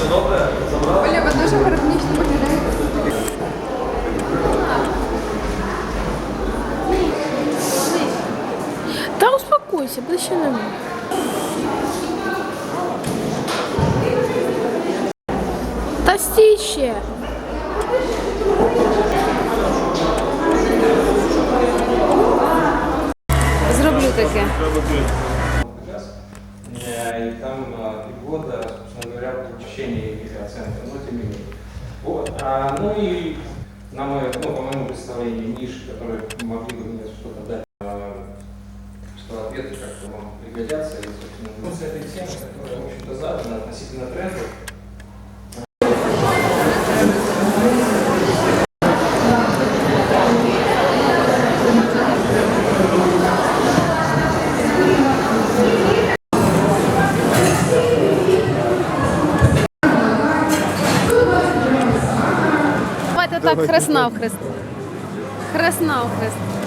Оля, ви дуже гармонічно виглядаєте. Та успокойся, ближче не мене. Та стій ще. Зроблю таке. Э, И там э, и года, собственно говоря, и оценка, но тем не менее. Вот. А, ну и на мое, ну, по моему представлению, ниши, которые могли бы мне что-то дать, Давайте так, хрест. Хрест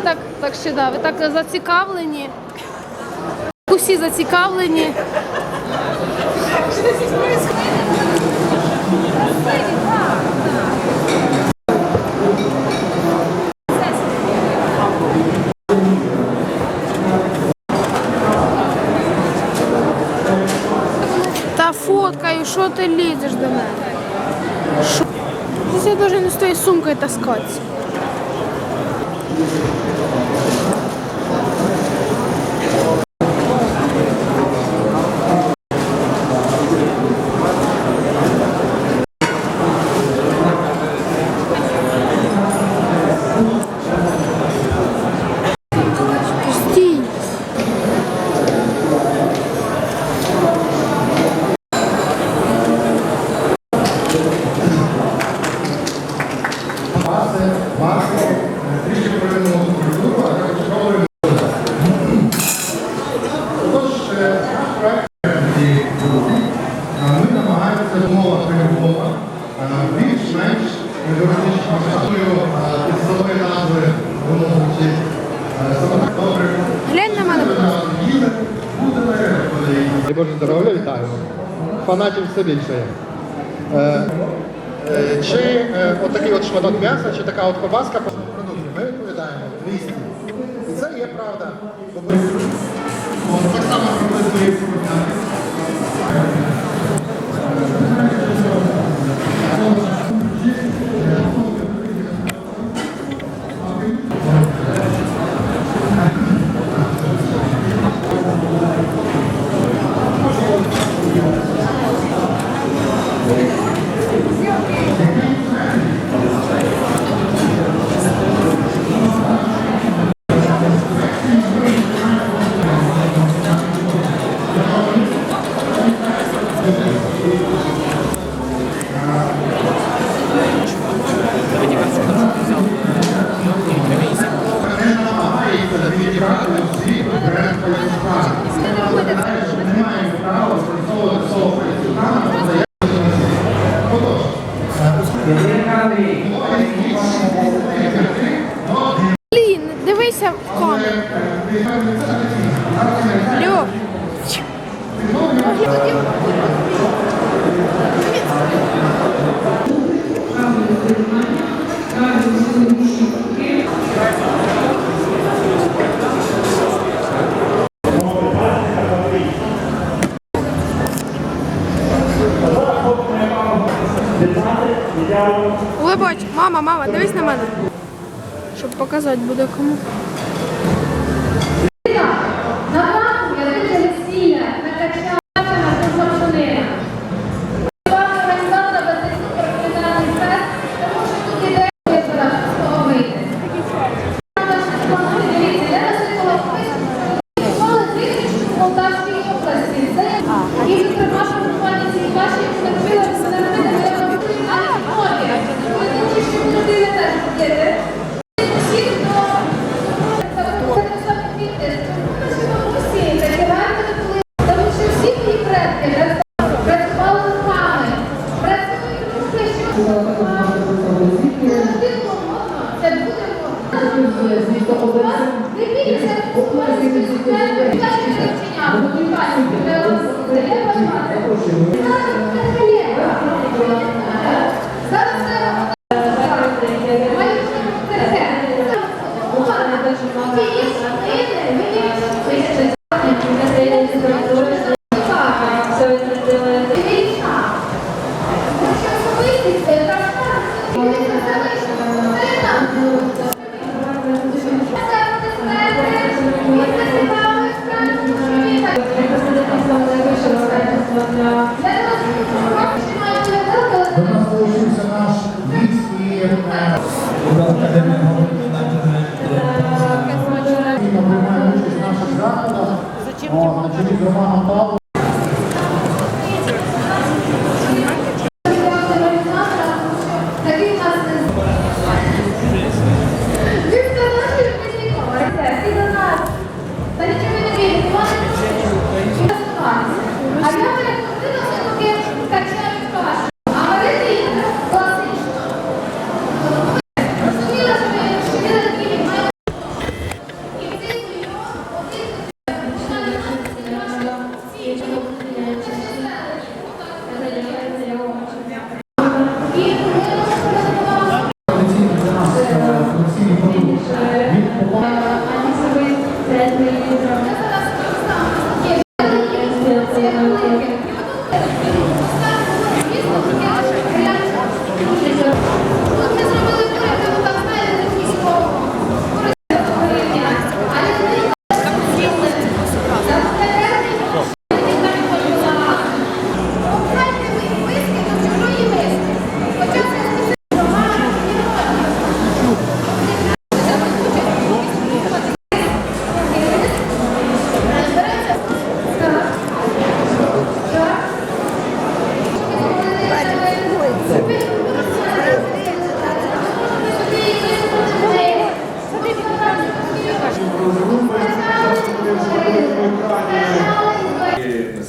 так, так ще да, ви так зацікавлені. Усі зацікавлені. Та фоткаю, що ти лізеш до мене? Що? Я навіть не з тією сумкою таскатися. Фанатів все більше. є. Е, Е, Чи е, отакий от шматок м'яса, чи така от ковбаска по продукту? ми відповідаємо 200. І це є правда. Так само приблизно і камеру. Льо. Улибач, мама, мама, дивись на мене. Щоб показати буде кому. Полтавській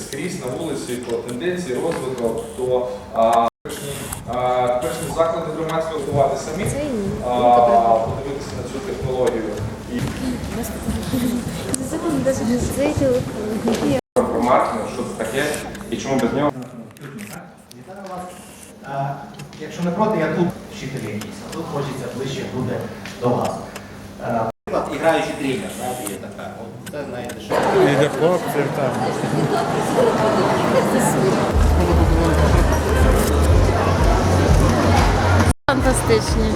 Скрізь на вулиці по тенденції розвитку, то перші заклади громадські готувати самі, подивитися на цю технологію. і Про маркетинг, що це таке і чому без нього. Якщо не проти, я тут вчителі якісь, а тут хочеться ближче буде до вас граючий тренер, знаєте, є така. І для хлопців там. Фантастичні.